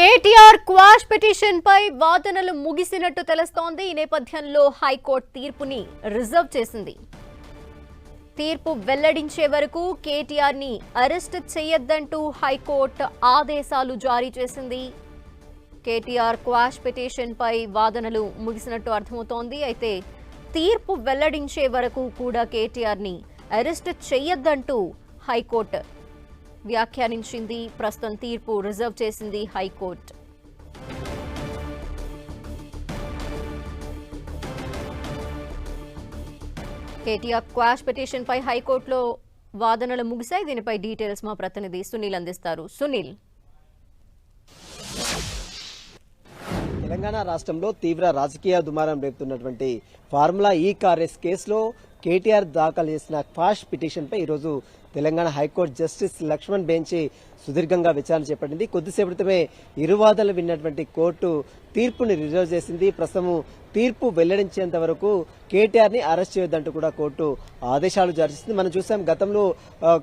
KTR quash petition పై వాదనలు ముగిసినట్టు తెలుస్తోంది. ఈ నేపథ్యంలో హైకోర్టు తీర్పుని రిజర్వ్ చేసింది. తీర్పు వెల్లడించే వరకు కేటీఆర్ని అరెస్ట్ చేయొద్దంటూ హైకోర్టు ఆదేశాలు జారీ చేసింది. కేటీఆర్ క్వాష్ పిటిషన్ పై వాదనలు ముగిసినట్టు అర్థమవుతోంది. అయితే తీర్పు వెల్లడించే వరకు కూడా కేటీఆర్ని అరెస్ట్ చేయొద్దంటూ హైకోర్టు వ్యాఖ్యానించింది ప్రస్తుతం తీర్పు రిజర్వ్ చేసింది high court. KTR quash petition పై హైకోర్టులో వాదనలు ముగిశాయి. దీనిపై డీటెయిల్స్ మా ప్రతినిధి సునీల్ అందిస్తారు. సునీల్. తెలంగాణ రాష్ట్రంలో తీవ్ర రాజకీయ దుమారం రేపుతున్నటువంటి ఫార్ములా ఈ కారేస్ కేసులో కేటీఆర్ దాఖలు చేసిన ఫాస్ట్ పిటిషన్ పై ఈరోజు Telangana high court justice Lakshman bench సుదీర్ఘంగా విచారణ చేపట్టింది. కొద్దిసేపటి క్రితమే ఇరువాదనలు విన్నటువంటి కోర్టు తీర్పుని రిజర్వ్ చేసింది. ప్రస్తుతం తీర్పు వెల్లడించేంత వరకు కేటీఆర్ని అరెస్ట్ చేయొద్దంటూ కూడా కోర్టు ఆదేశాలు జారీ చేసింది. మనం చూసాం గతంలో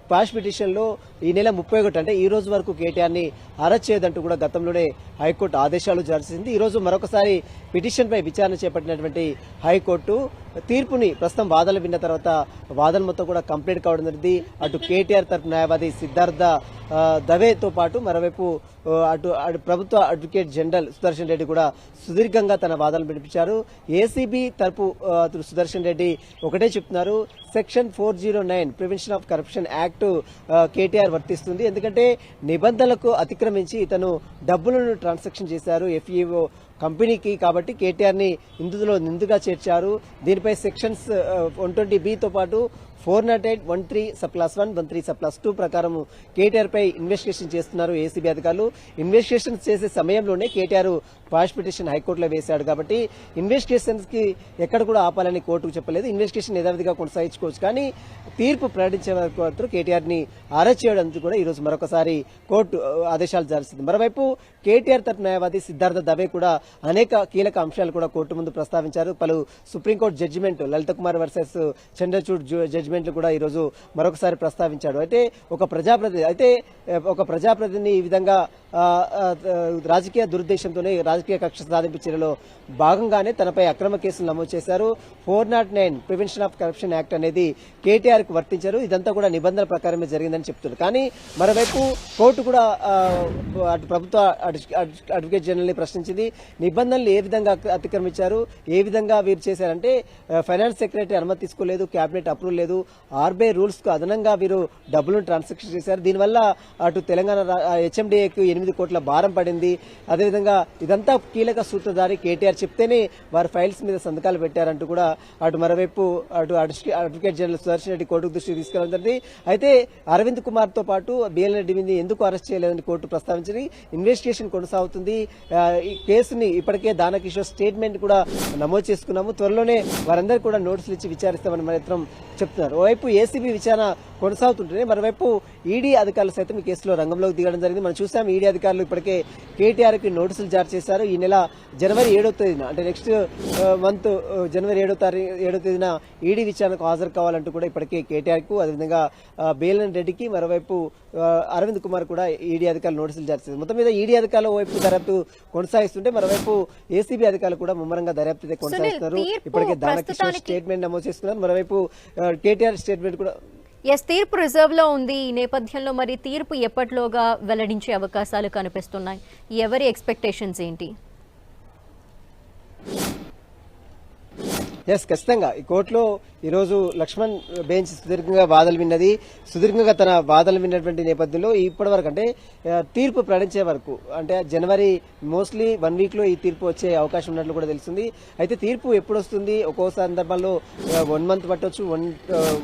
క్వాష్ పిటిషన్లో ఈ నెల ముప్పై ఒకటి అంటే ఈ రోజు వరకు కేటీఆర్ని అరెస్ట్ చేయొద్దంటూ కూడా గతంలోనే హైకోర్టు ఆదేశాలు జారీ చేసింది. ఈ రోజు మరొకసారి పిటిషన్ పై విచారణ చేపట్టినటువంటి హైకోర్టు తీర్పుని ప్రస్తుతం వాదనలు విన్న తర్వాత వాదన మొత్తం కూడా కంప్లీట్ కావడం జరిగింది. అటు కేటీఆర్ తరపు న్యాయవాది సిద్ధార్థ దవేతో పాటు మరోవైపు అటు అటు ప్రభుత్వ అడ్వకేట్ జనరల్ సుదర్శన్ రెడ్డి కూడా సుదీర్ఘంగా తన వాదనలు వినిపించారు. ఏసీబీ తరపు అతను సుదర్శన్ రెడ్డి ఒకటే చెప్తున్నారు. Section four zero nine prevention of corruption act KTR వర్తిస్తుంది. ఎందుకంటే నిబంధనలకు అతిక్రమించి ఇతను డబ్బులను ట్రాన్సాక్షన్ చేశారు. ఎఫ్ఈఓ కంపెనీకి కాబట్టి కేటీఆర్ని ఇందులో నిందుగా చేర్చారు. దీనిపై సెక్షన్స్ వన్ ట్వంటీ బితో పాటు four naught eight one three sub class one one three sub class two ప్రకారం కేటీఆర్ పై ఇన్వెస్టిగేషన్ చేస్తున్నారు ఏసీబీ అధికారులు. ఇన్వెస్టిగేషన్ చేసే సమయంలోనే కేటీఆర్ పాష్ పిటిషన్ హైకోర్టులో వేశాడు కాబట్టి ఇన్వెస్టిగేషన్స్కి ఎక్కడ కూడా ఆపాలని కోర్టుకు చెప్పలేదు. ఇన్వెస్టిగేషన్ యథావిధిగా కొనసాగించుకోవచ్చు. కానీ తీర్పు ప్రకటించే వరకు మాత్రం కేటీఆర్ని అరెస్ట్ చేయడానికి కూడా ఈరోజు మరొకసారి కోర్టు ఆదేశాలు జారీ మరోవైపు కేటీఆర్ తరపు న్యాయవాది సిద్ధార్థ దవే కూడా అనేక కీలక అంశాలు కూడా కోర్టు ముందు ప్రస్తావించారు. పలు supreme court judgment Lalita Kumar versus Chandrachud జడ్జిమెంట్లు కూడా ఈరోజు మరొకసారి ప్రస్తావించాడు. అయితే ఒక ప్రజాప్రతినిధి అయితే ఒక ప్రజాప్రతినిధిని ఈ విధంగా రాజకీయ దురుద్దేశంతోనే రాజకీయ కక్ష సాధింపు చర్యలో భాగంగానే తనపై అక్రమ కేసులు నమోదు చేశారు. Four naught nine prevention of corruption act అనేది కేటీఆర్కు వర్తించారు. ఇదంతా కూడా నిబంధనల ప్రకారమే జరిగిందని చెప్తున్నారు. కానీ మరోవైపు కోర్టు కూడా అటు ప్రభుత్వ అడ్వకేట్ జనరల్ని ప్రశ్నించింది. నిబంధనలు ఏ విధంగా అతిక్రమించారు? ఏ విధంగా వీరు చేశారంటే ఫైనాన్స్ సెక్రటరీ అనుమతి తీసుకోలేదు కేబినెట్ అప్రూవల్ లేదు ఆర్బీఐ రూల్స్కు అదనంగా వీరు డబ్బులను ట్రాన్సాక్షన్ చేశారు. దీనివల్ల అటు తెలంగాణ హెచ్ఎండిఏకు ఎనిమిది కోట్ల భారం పడింది. అదేవిధంగా ఇదంతా కీలక సూత్రధారి కేటీఆర్ చెప్తేనే వారి ఫైల్స్ మీద సంతకాలు పెట్టారంటూ కూడా అటు మరోవైపు అటు advocate general Sudarshan Reddy court దృష్టికి తీసుకెళ్ళడం జరిగింది. అయితే అరవింద్ కుమార్తో పాటు బిఎల్ రెడ్డిని ఎందుకు అరెస్ట్ చేయలేదని కోర్టు ప్రస్తావించింది. ఇన్వెస్టిగేషన్ కొనసాగుతుంది. ఈ కేసుని ఇప్పటికే దానకిషోర్ స్టేట్మెంట్ కూడా నమోదు చేసుకున్నాము. త్వరలోనే వారందరికీ కూడా నోటీసులు ఇచ్చి విచారిస్తామని మాత్రం చెప్తున్నారు. ఓవైపు ఏసీబీ విచారణ కొనసాగుతుంటేనే మరోవైపు ఈడీ అధికారులు సైతం ఈ కేసులో రంగంలోకి దిగడం జరిగింది. మనం చూసాం ఈడీ అధికారులు ఇప్పటికే కేటీఆర్కి నోటీసులు జారీ చేశారు. ఈ నెల జనవరి ఏడో తేదీన అంటే నెక్స్ట్ మంత్ జనవరి ఏడో తారీఖు ఏడో తేదీన ఈడీ విచారణకు హాజరు కావాలంటూ కూడా ఇప్పటికే కేటీఆర్కు అదేవిధంగా బేలన్ రెడ్డికి మరోవైపు అరవింద్ కుమార్ కూడా ఈడీ అధికారులు నోటీసులు జారీ చేశారు. మొత్తం మీద ఈడీ అధికారుల వైపు దర్యాప్తు కొనసాగిస్తుంటే మరోవైపు ఏసీబీ అధికారులు కూడా ముమ్మరంగా దర్యాప్తు కొనసాగిస్తున్నారు. ఇప్పటికే దానకిషోర్ స్టేట్మెంట్ నమోదు చేసుకున్నారు. మరోవైపు ఆ, కేటీఆర్ స్టేట్మెంట్ కూడా ఎస్ తీర్పు రిజర్వ్లో ఉంది. ఈ నేపథ్యంలో మరి తీర్పు ఎప్పటిలోగా వెల్లడించే అవకాశాలు కనిపిస్తున్నాయి? ఎవరి ఎక్స్పెక్టేషన్స్ ఏంటి? ఎస్ ఖచ్చితంగా. ఈ కోర్టులో ఈరోజు లక్ష్మణ్ బెంచ్ సుదీర్ఘంగా వాదనలు విన్నది. సుదీర్ఘంగా తన వాదనలు విన్నటువంటి నేపథ్యంలో ఇప్పటి వరకు అంటే తీర్పు ప్రకటించే వరకు అంటే జనవరి మోస్ట్లీ వన్ వీక్లో ఈ తీర్పు వచ్చే అవకాశం ఉన్నట్లు కూడా తెలుస్తుంది. అయితే తీర్పు ఎప్పుడు వస్తుంది ఒక్కో సందర్భంలో వన్ మంత్ పట్టొచ్చు వన్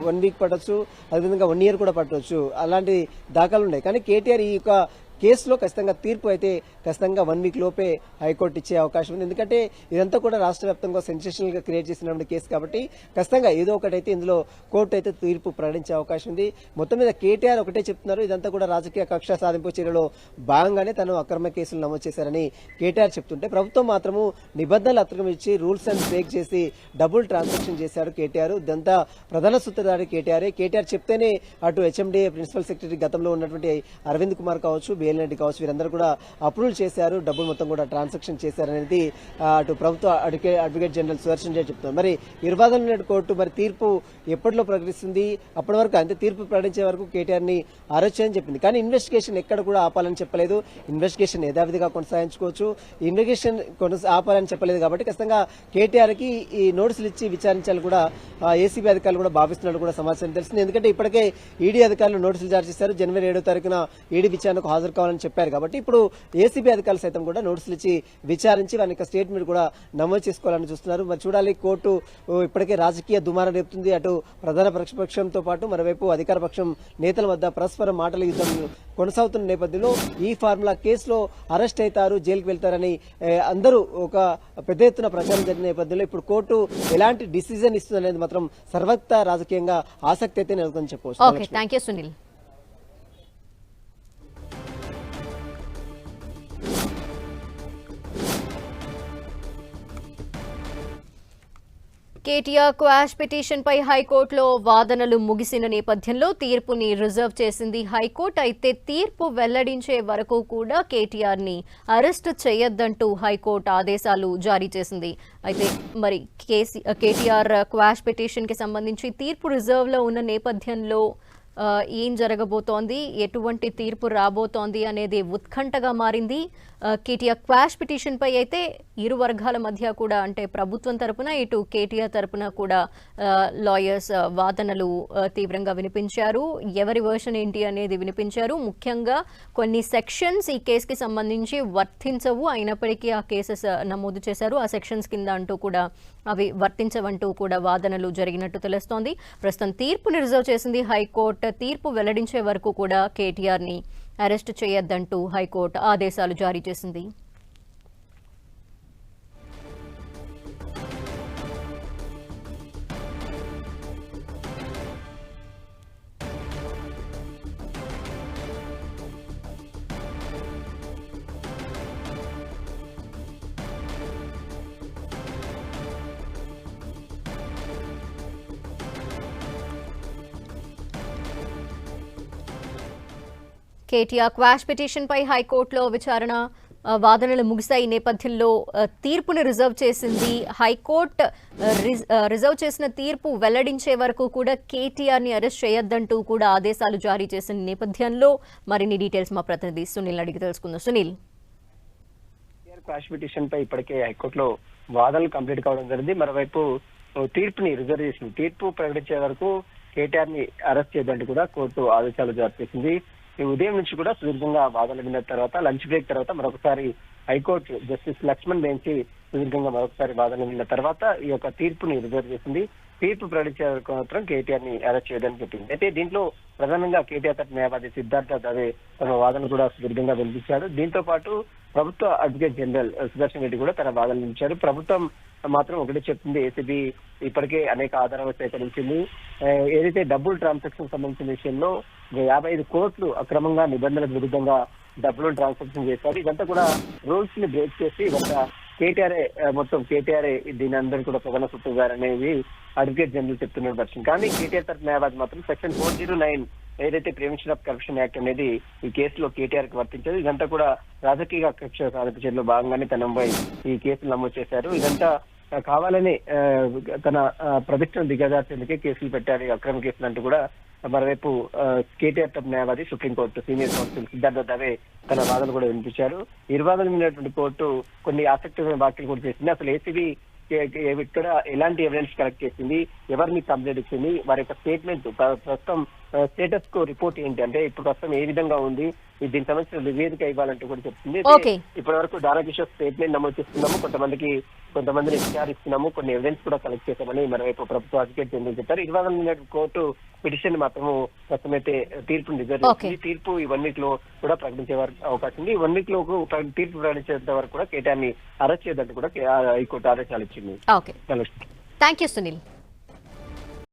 వన్ వీక్ పట్టొచ్చు అదేవిధంగా వన్ ఇయర్ కూడా పట్టొచ్చు. అలాంటి దాఖలు ఉన్నాయి. కానీ కేటీఆర్ ఈ యొక్క కేసులో ఖచ్చితంగా తీర్పు అయితే ఖచ్చితంగా వన్ వీక్ లోపే హైకోర్టు ఇచ్చే అవకాశం ఉంది. ఎందుకంటే ఇదంతా కూడా రాష్ట్ర వ్యాప్తంగా సెన్సేషనల్గా క్రియేట్ చేసినటువంటి కేసు కాబట్టి ఖచ్చితంగా ఏదో ఒకటి అయితే ఇందులో కోర్టు అయితే తీర్పు ప్రకటించే అవకాశం ఉంది. మొత్తం మీద కేటీఆర్ ఒకటే చెప్తున్నారు. ఇదంతా కూడా రాజకీయ కక్ష సాధింపు చర్యలో భాగంగానే తను అక్రమ కేసులు నమోదు చేశారని కేటీఆర్ చెప్తుంటే ప్రభుత్వం మాత్రము నిబంధనలు అతిక్రమించి రూల్స్ అండ్ బ్రేక్ చేసి డబుల్ ట్రాన్సాక్షన్ చేశారు కేటీఆర్. ఇదంతా ప్రధాన సూత్రధారి కేటీఆర్. కేటీఆర్ చెప్తేనే అటు హెచ్ఎండిఏ ప్రిన్సిపల్ సెక్రటరీ గతంలో ఉన్నటువంటి అరవింద్ కుమార్ కావచ్చు బిఎల్ జైలు కావచ్చు వీరందరూ కూడా అప్రూవల్ చేశారు డబ్బులు మొత్తం కూడా ట్రాన్సాక్షన్ చేశారనేది అటు ప్రభుత్వ అడ్వకేట్ జనరల్ సుదర్శన్ రెడ్డి చెప్తున్నారు. మరి ఇరువాదన కోర్టు మరి తీర్పు ఎప్పటిలో ప్రకటిస్తుంది? అప్పటి వరకు అంటే తీర్పు ప్రకటించే వరకు కేటీఆర్ని అరెస్ట్ చేయని చెప్పింది. కానీ ఇన్వెస్టిగేషన్ ఎక్కడ కూడా ఆపాలని చెప్పలేదు. ఇన్వెస్టిగేషన్ యథావిధిగా కొనసాగించుకోవచ్చు. ఇన్వెస్టిగేషన్ ఆపాలని చెప్పలేదు కాబట్టి ఖచ్చితంగా కేటీఆర్కి ఈ నోటీసులు ఇచ్చి విచారించాలని కూడా ఏసీబీ అధికారులు కూడా భావిస్తున్నట్టు కూడా సమాచారం తెలిసింది ఎందుకంటే ఇప్పటికే ఈడీ అధికారులు నోటీసులు జారీ చేశారు. జనవరి ఏడో తారీఖున ఈడీ విచారణకు హాజరు కావాలని చెప్పారు కాబట్టి ఇప్పుడు ఏసీబీ అధికారులు సైతం కూడా నోటీసులు ఇచ్చి విచారించి వారి యొక్క స్టేట్మెంట్ కూడా నమోదు చేసుకోవాలని చూస్తున్నారు. మరి చూడాలి కోర్టు ఇప్పటికే రాజకీయ దుమారం రేపుతుంది. అటు ప్రధాన ప్రతిపక్షంతో పాటు మరోవైపు అధికార పక్షం నేతల వద్ద పరస్పరం మాటల యుద్ధం కొనసాగుతున్న నేపథ్యంలో ఈ ఫార్ములా కేసులో అరెస్ట్ అవుతారు జైలుకి వెళ్తారని అందరూ ఒక పెద్ద ఎత్తున ప్రచారం జరిగిన నేపథ్యంలో ఇప్పుడు కోర్టు ఎలాంటి డిసిజన్ ఇస్తుంది అనేది మాత్రం సర్వత్రా రాజకీయంగా ఆసక్తి అయితే నెలకొని చెప్పవచ్చు. సునీల్. కేటీఆర్ క్వాష్ పిటిషన్పై హైకోర్టులో వాదనలు ముగిసిన నేపథ్యంలో తీర్పుని రిజర్వ్ చేసింది హైకోర్టు. అయితే తీర్పు వెల్లడించే వరకు కూడా కేటీఆర్ని అరెస్ట్ చేయొద్దంటూ హైకోర్టు ఆదేశాలు జారీ చేసింది. అయితే మరి కేసీ కేటీఆర్ క్వాష్ పిటిషన్కి సంబంధించి తీర్పు రిజర్వ్లో ఉన్న నేపథ్యంలో ఏం జరగబోతోంది? ఎటువంటి తీర్పు రాబోతోంది అనేది ఉత్కంఠగా మారింది. కేటీఆర్ క్వాష్ పిటిషన్పై అయితే ఇరు వర్గాల మధ్య కూడా అంటే ప్రభుత్వం తరపున ఇటు కేటీఆర్ తరపున కూడా లాయర్స్ వాదనలు తీవ్రంగా వినిపించారు. ఎవరి వర్షన్ ఏంటి అనేది వినిపించారు. ముఖ్యంగా కొన్ని సెక్షన్స్ ఈ కేసుకి సంబంధించి వర్తించవు. అయినప్పటికీ ఆ కేసెస్ నమోదు చేశారు. ఆ సెక్షన్స్ కింద అంటూ కూడా అవి వర్తించవంటూ కూడా వాదనలు జరిగినట్టు తెలుస్తోంది. ప్రస్తుతం తీర్పుని రిజర్వ్ చేసింది హైకోర్టు తీర్పు వెల్లడించే వరకు కూడా కేటీఆర్ని అరెస్ట్ చేయొద్దంటూ హైకోర్టు ఆదేశాలు జారీ చేసింది. కేటీఆర్ క్వాష్ పిటిషన్ పై హైకోర్టులో విచారణ. వాదనలు ముగిశాయి. నేపథ్యంలో తీర్పును తీర్పుని రిజర్వ్ చేసింది హైకోర్టు. రిజర్వ్ చేసిన తీర్పు వెల్లడించే వరకు కూడా కేటీఆర్ని అరెస్ట్ చేయొద్దంటూ కూడా ఆదేశాలు జారీ చేసిన నేపథ్యంలో మరిన్ని డీటెయిల్స్ మా ప్రతినిధి సునీల్ అడిగి తెలుసుకుందాం. సునీల్. కేటీఆర్ క్వాష్ పిటిషన్ పై ఇప్పటికే హైకోర్టులో వాదనలు కంప్లీట్ కావడం జరిగింది. మరోవైపు తీర్పుని రిజర్వ్ చేసింది. తీర్పు ప్రకటించే వరకు కేటీఆర్ని అరెస్ట్ చేయడానికి కూడా కోర్టు ఆదేశాలు జారీ చేసింది. ఉదయం నుంచి కూడా సుదీర్ఘంగా వాదనలు విన్న తర్వాత లంచ్ బ్రేక్ తర్వాత మరొకసారి హైకోర్టు జస్టిస్ లక్ష్మణ్ బెంచి సుదీర్ఘంగా మరొకసారి వాదనలు విన్న తర్వాత ఈ యొక్క తీర్పుని రిజర్వ్ చేసింది. తీర్పు ప్రకటించే మాత్రం కేటీఆర్ని అరెస్ట్ చేయడానికి చెప్పింది. అయితే దీంట్లో ప్రధానంగా కేటీఆర్ తరపు న్యాయవాది సిద్ధార్థ దవే తన వాదన కూడా సుదీర్ఘంగా వినిపించాడు. దీంతో పాటు ప్రభుత్వ అడ్వకేట్ జనరల్ సుదర్శన్ రెడ్డి కూడా తన వాదనలు వినిపించారు. ప్రభుత్వం మాత్రం ఒకటే చెప్తుంది ఏసీబీ ఇప్పటికే అనేక ఆధారాలు సేకరించింది. ఏదైతే డబ్బులు ట్రాన్సాక్షన్ సంబంధించిన విషయంలో యాభై ఐదు కోట్లు అక్రమంగా నిబంధనలకు విరుద్ధంగా డబ్బులు ట్రాన్సాక్షన్ చేశారు. ఇదంతా కూడా రూల్స్ని బ్రేక్ చేసి ఇదంతా కేటీఆర్ మొత్తం కేటీఆర్ దీని అందరూ కూడా ప్రధాన సూత్రధారు అనేది అడ్వకేట్ జనరల్ చెప్తున్నారు వర్షం కానీ కేటీఆర్ తరఫు న్యాయవాది మాత్రం సెక్షన్ ఫోర్ జీరో నైన్ ఏదైతే ప్రివెన్షన్ ఆఫ్ కరప్షన్ యాక్ట్ అనేది ఈ కేసులో కేటీఆర్కి వర్తించదు ఇదంతా కూడా రాజకీయ కక్ష సాధించడంలో భాగంగానే తనపై ఈ కేసులు నమోదు చేశారు. ఇదంతా కావాలని తన ఆ, ప్రతిష్టను దిగజార్చేందుకే కేసులు పెట్టారు అక్రమ కేసులు అంటూ కూడా మరోవైపు కేటీఆర్ తప్పు న్యాయవాది supreme court senior counsel Siddhartha Dave తన వాదనలు కూడా వినిపించారు. ఇరువాదన విన్నటువంటి కోర్టు కొన్ని ఆసక్తికరమైన వ్యాఖ్యలు కూడా చేసింది. అసలు ఏసీబీ ఇక్కడ ఎలాంటి ఎవిడెన్స్ కలెక్ట్ చేసింది? ఎవరిని కంప్లైంట్ ఇచ్చింది? వారి యొక్క స్టేట్మెంట్ ప్రస్తుతం స్టేటస్కు రిపోర్ట్ ఏంటి? అంటే ఇప్పుడు ప్రస్తుతం ఏ విధంగా ఉంది? దీనికి సంబంధించిన నివేదిక ఇవ్వాలంటూ కూడా చెప్తుంది. ఇప్పటి వరకు దానకిషోర్ స్టేట్మెంట్ నమోదు చేస్తున్నాము. కొంతమందికి కొంతమందిని విచారిస్తున్నాము. కొన్ని ఎవిడెన్స్ కూడా కలెక్ట్ చేశామని మరోవైపు ప్రభుత్వ అడ్వకేట్ జనరల్ చెప్పారు. ఇరవై నాలుగు కోర్టు పిటిషన్ మాత్రము ప్రస్తుతమైతే తీర్పును రిజర్వ్. చేసింది. తీర్పు ఈ వన్ వీక్లో కూడా ప్రకటించే వరకు అవకాశం ఉంది. ఈ వన్ వీక్లో తీర్పు ప్రకటించేంత వరకు కూడా కేటాన్ని అరెస్ట్ చేయదంటూ కూడా హైకోర్టు ఆదేశాలు ఇచ్చింది. Thank you Sunil.